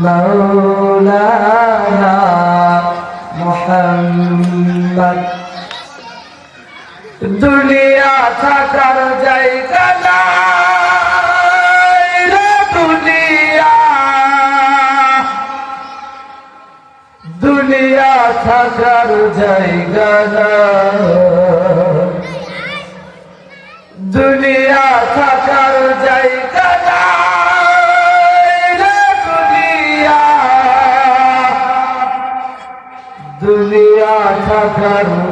مولانا محمد দুনিয়া থাকার জায়গা নাই রে দুনিয়া দুনিয়া থাকার জায়গা নাই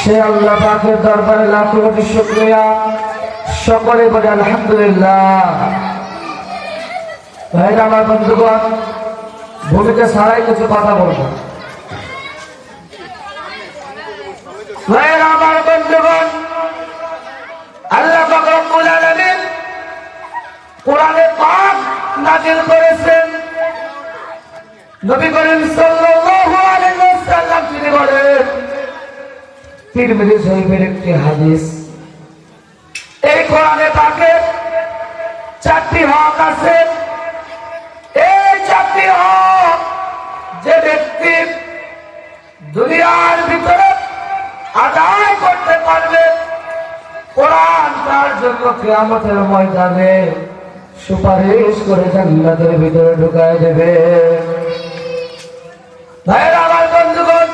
সে আল্লাহ পাকের দরবারে লাখ কোটি শুকরিয়া। সকলে বলে আলহামদুলিল্লাহ। ভাইরা আমার বন্ধুগণ ভূমিকা ছাড়াই কিছু কথা বলব। ভাইরা আমার বন্ধুগণ, আল্লাহ রব্বুল আলামিন কোরআনে পাক নাযিল করেছেন। নবী করিম সাল্লাল্লাহু আলাইহি ওয়াসাল্লাম তিনি বলেন তিরমিজি শরীফের একটি হাদিস। এই কোরআনে চারটি হক আছে। এই চারটি হক যে দুনিয়ার ভিতরে আদায় করতে পারবে, কোরআন তার জন্য কিয়ামতের ময়দানে সুপারিশ করে জান্নাতের ভিতরে ঢুকায় দেবে। ভাইয়ের আমার বন্ধুগণ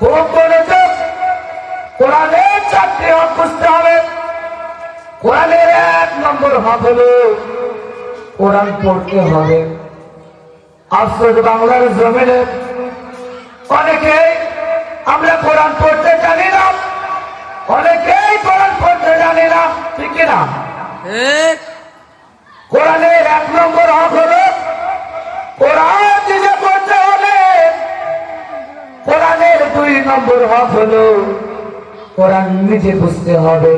খুব মনোযোগ কোরআনের চারটি হক বুঝতে হবে। কোরআনের এক নম্বর হক হলো কোরআন পড়তে হবে। আফসোস বাংলার জমিনে অনেকেই আমরা কোরআন পড়তে জানি না অনেকেই কোরআন পড়তে জানি না ঠিক না কোরআনের এক নম্বর হক হলো কোরআন নিজে পড়তে হলে কোরআনের দুই নম্বর হক হলো কোরআন নিজে বুঝতে হবে।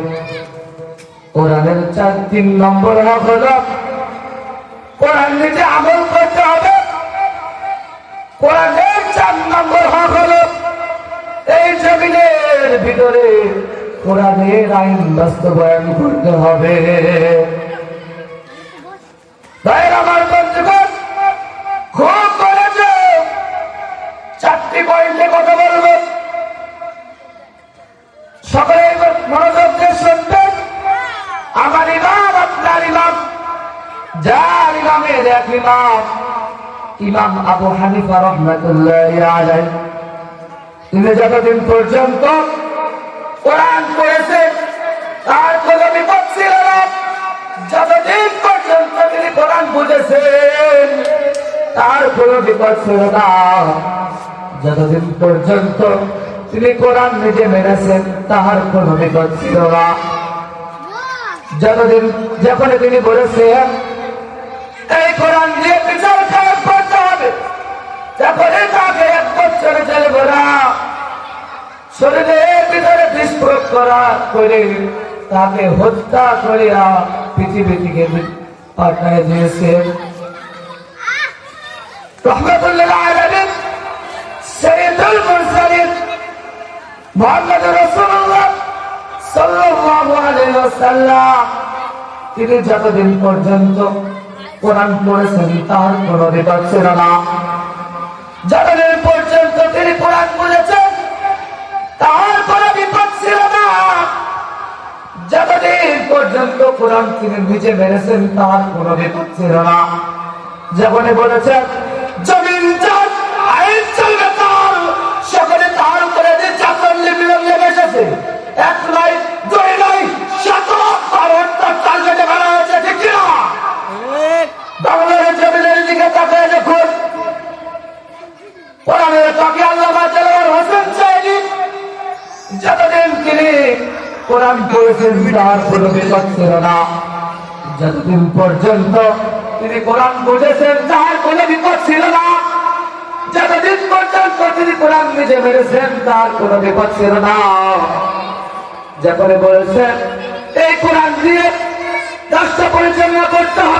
কোরআনের চার, তিন নম্বর হলো কোরআন নিজে আমল করতে হবে। কোরআনের চার নম্বর হক হলো এই জমিনের ভিতরে কোরআনের আইন বাস্তবায়ন করতে হবে। আমার ইমাম আবু হানিফা রহমতুল্লাহ আলাই তিনি যতদিন পর্যন্ত কোরআন পড়েছে, তার কোনো বিপদ ছিল না। যতদিন পর্যন্ত তিনি কোরআন বুঝেছেন, তার কোনো বিপদ ছিল না। যতদিন পর্যন্ত তিনি কোরআন নিজে মেরেছেন তাহার কোনো বিপদ ছিল না। যতদিন যখন তিনি বলেছেন, এই কোরআন দিয়ে বিচার কাজ হবে। যখনই তাকে এক বছরে চলবে না। শরীরের ভিতরে বিষ করা করে তাকে হত্যা করিয়া পৃথিবী থেকে পাঠায় ওয়াসাল্লাম, তিনি যতদিন পর্যন্ত কোরআন পড়েছেন, তার কোনো বিপদ ছিল না। যতদিন পর্যন্ত তিনি কোরআন বলেছেন তার কোনো বিপদ ছিল না। যতদিন পর্যন্ত কোরআন তিনি নিজে মেরেছেন তার কোন বিপদ ছিল না। যেমন বলেছেন কোরআনের আল্লাহ হোসেন যতদিন তিনি কোরআন পড়েছেন তার কোনো বিপদ ছিল না। যতদিন পর্যন্ত তিনি কোরআন বুঝেছেন তার কোনো বিপদ ছিল না। যতদিন পর্যন্ত তিনি কোরআন নিজে মেরেছেন তার কোনো বিপদ ছিল না। যখন বলেছেন, এই কোরআন দিয়ে রাষ্ট্র পরিচালনা করতে হবে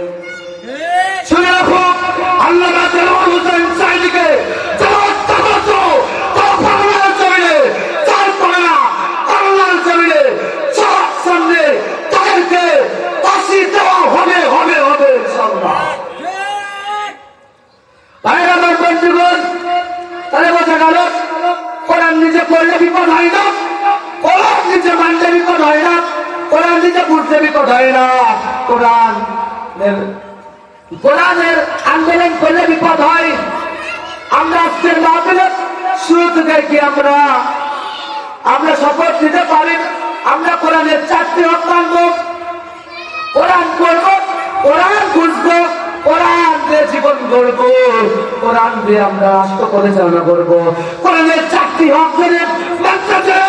বিপদ না কোরআন কোরআনের আন্দোলন করলে বিপদ হয়। আমরা আজকের মাহফিলে শুরু কি আমরা? আমরা শপথ দিতে পারি আমরা কোরআনের চারটি হক কোরআন করব কোরআন বুঝব, কোরআন দিয়ে জীবন গড়বো, কোরআন দিয়ে আমরা রাষ্ট্র পরিচালনা করব। কোরআনের চারটি হক ধরে বাচ্চাকে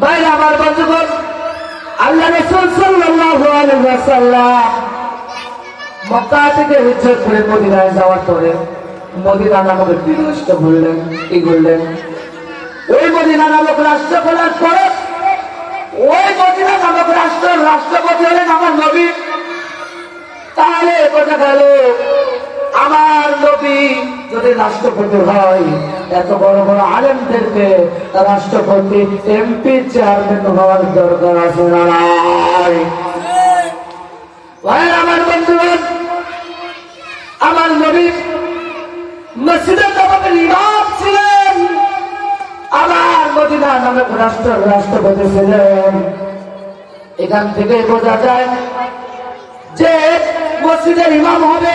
ভাইরা আমার বন্ধুগণ আল্লাহ রসুল সাল্লাল্লাহু থেকে হিজরত করে মদিনায় যাওয়ার পরে মদিনা নামক রাষ্ট্র বললেন কি বললেন ওই মদিনা নামক রাষ্ট্র খোলার পরে ওই মদিনা নামক রাষ্ট্রের রাষ্ট্রপতি হলেন আমার নবী। তাহলে কথা গেল যদি রাষ্ট্রপতি হয়, এত বড় বড় আলেমদেরকে রাষ্ট্রপতি, এমপি চেয়ারম্যান হওয়ার দরকার আছে আমার বন্ধুগণ আমার নবী ইমাম ছিলেন আমার মদিনা রাষ্ট্র রাষ্ট্রপতি ছিলেন। এখান থেকে বোঝা যায় যে মসজিদের ইমাম হবে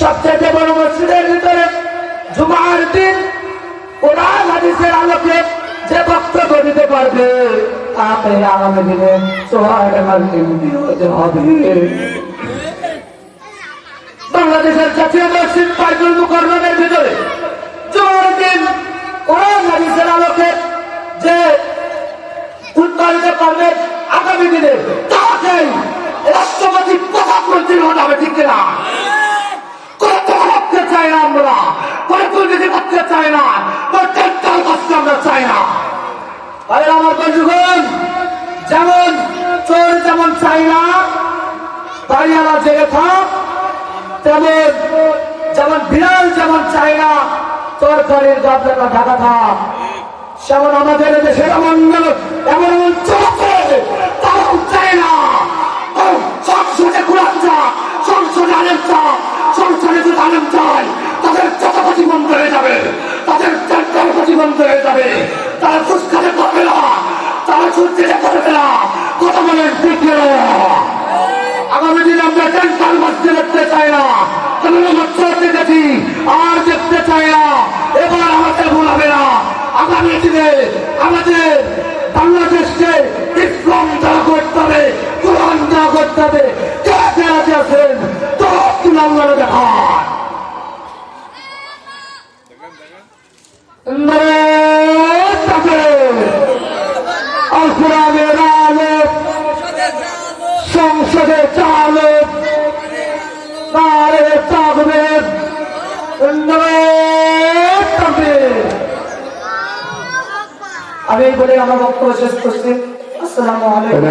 সবচেয়ে বড় মসজিদের ভিতরে জুমার দিন কোরআন হাদিসের আলোকে যে বক্তব্য দিতে পারবে, তাকে আগামী দিনে এমপি হতে হবে। বাংলাদেশের জাতীয় মসজিদ বাইতুল মুকররমের ভিতরে জোর দিন কোরআন হাদিসের আলোকে যে উৎপাদিত পারবে আগামী দিনে, তাকেই রাষ্ট্রপতি প্রধানমন্ত্রী হতে হবে ঠিক কিনা? করে দুর্নীতি করতে চাই না প্রত্যেকটা আমরা চাই না। আরে আমার যেমন চোর যেমন চাই না জেগে থাক, তেমন যেমন বিড়াল যেমন চাই না, তরকারির দরজাটা ঢাকা থাক। সেমন আমাদের দেশে এমন কোরআনের আলোক সংসদে চালক তারে থাকবে আমি বলে আমার বক্তব্য শেষ করছি। আসসালামু আলাইকুম।